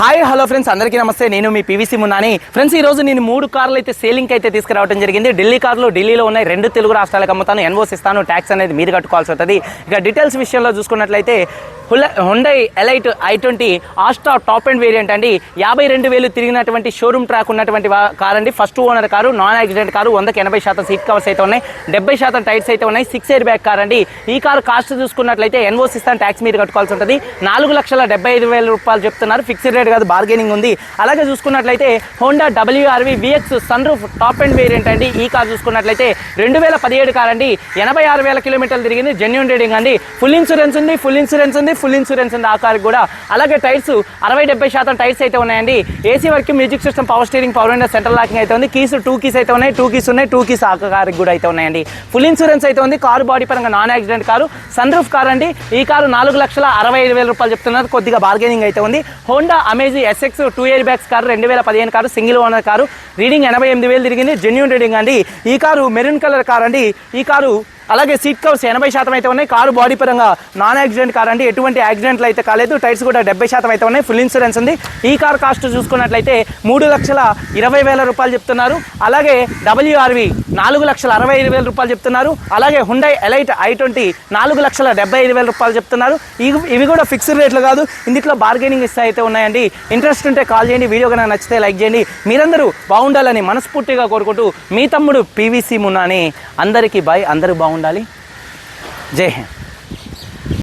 Hi hello friends అందరికీ నమస్తే. నేను మీ పీవీసీ మున్నాని ఫ్రెండ్స్ ఈ రోజు నేను మూడు కార్లు అయితే సేలింగ్ అయితే తీసుకురావడం జరిగింది. ఢిల్లీ కార్లు ఢిల్లీలో ఉన్నాయి. రెండు తెలుగు రాష్ట్రాలకు అమ్ముతాను. ఎన్ఓస్ ఇస్తాను ట్యాక్స్ అనేది మీరు కట్టుకోవాల్సి వస్తుంది. ఇక డీటెయిల్స్ విషయంలో చూసుకున్నట్లయితే Hyundai Elite i twenty Asta top and variant అండి. యాభై రెండు వేలు తిరిగినటువంటి షోరూమ్ ట్రాక్ ఉన్నటువంటి కార్ అండి first owner car non accident car. వందకి ఎనభై శాతం సీట్ కవర్స్ అయితే ఉన్నాయి. డెబ్బై శాతం టైర్స్ అయితే ఉన్నాయి. సిక్స్ ఎయిర్ బ్యాక్ కార్ అండి ఈ కార్ కాస్ట్ చూసుకున్నట్లయితే ఎన్ఓస్ ఇస్తాను ట్యాక్స్ మీరు కట్టుకోవాల్సి ఉంటుంది. నాలుగు లక్షల డెబ్బై ఐదు వేల రూపాయలు చెప్తున్నారు. ఫిక్స్డ్ రేట్ కాదు బార్గెనింగ్ ఉంది. అలాగే చూసుకున్నట్లయితే Honda WRV VX sun roof top and variant అండి. ఈ కార్ చూసుకున్నట్లయితే రెండు వేల పదిహేడు కార్ అండి. ఎనభై ఆరు వేల కిలోమీటర్లు తిరిగింది జెన్యున్ రీడింగ్ అండి. ఫుల్ ఇన్సూరెన్స్ ఉంది ఫుల్ ఇన్సూరెన్స్ ఉంది ఫుల్ ఇన్సూరెన్స్ ఉంది ఆ కార్ కూడా. అలాగే టైర్స్ అరవై డెబ్బై శాతం టైర్స్ అయితే ఉన్నాయండి. AC work music system power steering power window central locking అయితే ఉంది. కీస్ టూ కీస్ అయితే ఉన్నాయి. టూ కీస్ ఉన్నాయి టూ కీస్ ఆ కార్ కూడా అయితే ఉన్నాయండి. ఫుల్ ఇన్సూరెన్స్ అయితే ఉంది. కారు బాడీ పరంగా non accident car sun roof car అండి. ఈ కారు నాలుగు లక్షల అరవై ఐదు వేల రూపాయలు చెప్తున్నారు. కొద్దిగా బార్గెనింగ్ అయితే ఉంది. Honda Amaze SX two airbags car రెండు వేల పదిహేను car single owner car. Reading ఎనభై ఎనిమిది వేలు తిరిగింది. జెన్యున్ రీడింగ్ అండి. ఈ కారు మెరూన్ కలర్ కార్ అండి. ఈ కారు అలాగే సీట్ కవర్స్ ఎనభై శాతం అయితే ఉన్నాయి. కారు బాడీ పరంగా నాన్ యాక్సిడెంట్ కార్ అంటే ఎటువంటి యాక్సిడెంట్లు అయితే కాలేదు. టైర్స్ కూడా డెబ్బై శాతం అయితే ఉన్నాయి. ఫుల్ ఇన్సూరెన్స్ ఉంది. ఈ కార్ కాస్ట్ చూసుకున్నట్లయితే మూడు లక్షల ఇరవై వేల రూపాయలు చెప్తున్నారు. అలాగే డబ్ల్యూఆర్వి నాలుగు లక్షల అరవై ఐదు వేల రూపాయలు చెప్తున్నారు. అలాగే హుండై ఎలైట్ ఐ ట్వంటీ నాలుగు లక్షల డెబ్బై ఐదు వేల రూపాయలు చెప్తున్నారు. ఇవి ఇవి కూడా ఫిక్స్డ్ రేట్లు కాదు. ఇందులో బార్గెనింగ్ ఇస్తే అయితే ఉన్నాయండి. ఇంట్రెస్ట్ ఉంటే కాల్ చేయండి. వీడియో కనుక నచ్చితే లైక్ చేయండి. మీరందరూ బాగుండాలని మనస్ఫూర్తిగా కోరుకుంటూ మీ తమ్ముడు పీవీసీ మున్నాని అందరికీ బాయ్ అందరూ బాగుండాలి. डाली। जय हिंद।